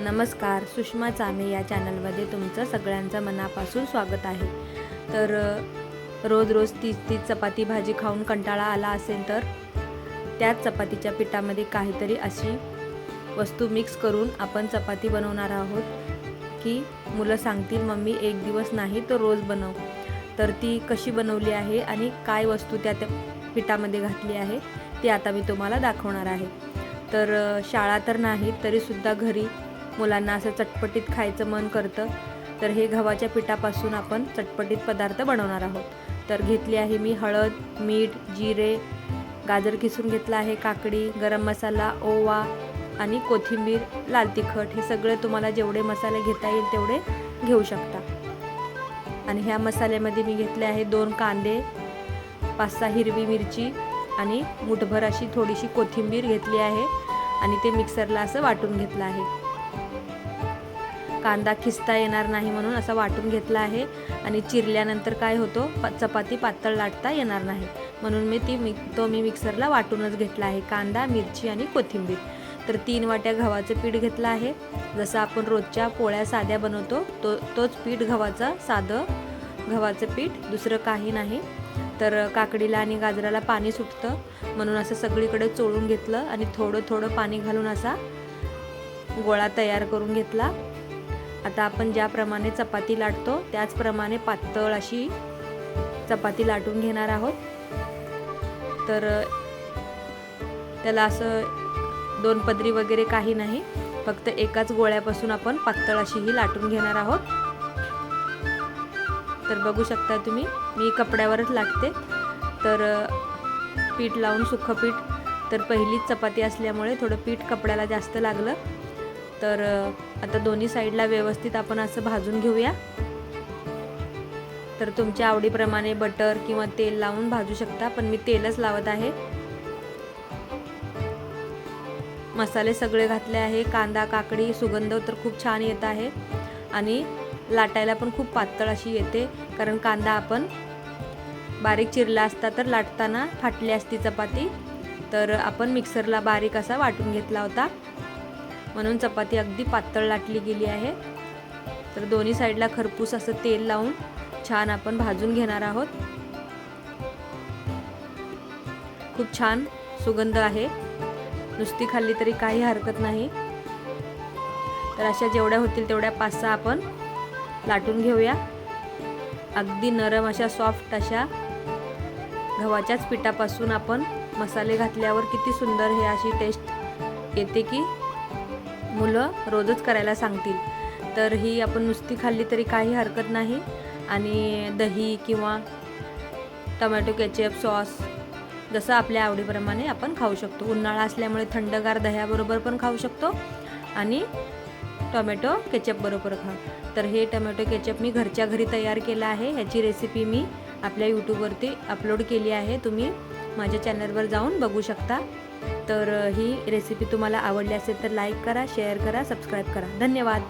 नमस्कार सुषमा चामे या चॅनलमध्ये तुमचं सगळ्यांचं मनापासून स्वागत आहे. तर रोज रोज तीच तीच चपाती भाजी खाऊन कंटाळा आला असेल तर त्याच चपातीच्या पिठामध्ये काहीतरी अशी वस्तू मिक्स करून आपण चपाती बनवणार आहोत की मुलं सांगतील मम्मी एक दिवस नाही तर रोज बनव. तर ती कशी बनवली आहे आणि काय वस्तू त्या त्या पिठामध्ये घातली आहे ते आता मी तुम्हाला दाखवणार आहे. तर शाळा तर नाही तरीसुद्धा घरी मुलांना असं चटपटीत खायचं मन करतं तर हे गव्हाच्या पिठापासून आपण चटपटीत पदार्थ बनवणार आहोत. तर घेतली आहे मी हळद मीठ जिरे गाजर किसून घेतलं आहे काकडी गरम मसाला ओवा आणि कोथिंबीर लाल तिखट. हे सगळे तुम्हाला जेवढे मसाले घेता येईल तेवढे घेऊ शकता. आणि ह्या मसाल्यामध्ये मी घेतले आहे दोन कांदे पाच सहा हिरवी मिरची आणि मुठभर अशी थोडीशी कोथिंबीर घेतली आहे आणि ते मिक्सरला असं वाटून घेतलं आहे. कांदा खिसता येणार नाही म्हणून असा वाटून घेतला आहे. आणि चिरल्यानंतर काय होतो? प चपाती पातळ लाटता येणार नाही. म्हणून मी ती मिक तो मी मिक्सरला वाटूनच घेतला आहे. कांदा मिरची आणि कोथिंबीर. तर तीन वाट्या गव्हाचं पीठ घेतलं आहे. जसं आपण रोजच्या पोळ्या साध्या बनवतो तो तोच पीठ गव्हाचा साधं गव्हाचं पीठ. दुसरं काही नाही. तर काकडीला आणि गाजराला पाणी सुटतं. म्हणून असं सगळीकडे चोळून घेतलं आणि थोडं थोडं पाणी घालून असा गोळा तयार करून घेतला. आता आपण ज्याप्रमाणे चपाती लाटतो त्याचप्रमाणे पातळ अशी चपाती लाटून घेणार आहोत. तर त्याला असं दोन पदरी वगैरे काही नाही फक्त एकाच गोळ्यापासून आपण पातळ अशी ही लाटून घेणार आहोत. तर बघू शकता तुम्ही मी कपड्यावरच लाटते. तर पीठ लावून सुखं पीठ. तर पहिलीच चपाती असल्यामुळे थोडं पीठ कपड्याला जास्त लागलं. तर आता दोन्ही साईडला व्यवस्थित आपण असं भाजून घेऊया. तर तुमच्या आवडीप्रमाणे बटर किंवा तेल लावून भाजू शकता पण मी तेलच लावत आहे. मसाले सगळे घातले आहे कांदा काकडी सुगंध तर खूप छान येत आहे. आणि लाटायला पण खूप पातळ अशी येते कारण कांदा आपण बारीक चिरला असता तर लाटताना फाटली असती चपाती. तर आपण मिक्सरला बारीक असा वाटून घेतला होता. म्हणून चपाती अगदी पातळ लाटली गेली आहे. तर दोन्ही साईडला खरपूस असं तेल लावून छान आपण भाजून घेणार आहोत. खूप छान सुगंध आहे. नुसती खाल्ली तरी काही हरकत नाही. तर अशा जेवढ्या होतील तेवढ्या पाच सहा आपण लाटून घेऊया. अगदी नरम अशा सॉफ्ट अशा गव्हाच्याच पिठापासून आपण मसाले घातल्यावर किती सुंदर हे अशी टेस्ट येते की मुलं रोजच करायला सांगतील. तर ही आपण नुसती खाल्ली तरी काही हरकत नाही. आणि दही किंवा टमॅटो केचप सॉस जसं आपल्या आवडीप्रमाणे आपण खाऊ शकतो. उन्हाळा असल्यामुळे थंडगार दह्याबरोबर पण खाऊ शकतो आणि टोमॅटो केचप बरोबर खा. तर हे टोमॅटो केचप मी घरच्या घरी तयार केलं आहे. ह्याची रेसिपी मी आपल्या यूट्यूबवरती अपलोड केली आहे. तुम्ही माझ्या चॅनलवर जाऊन बघू शकता. तर ही रेसिपी तुम्हाला आवडली असेल तर लाईक करा शेअर करा सबस्क्राईब करा. धन्यवाद.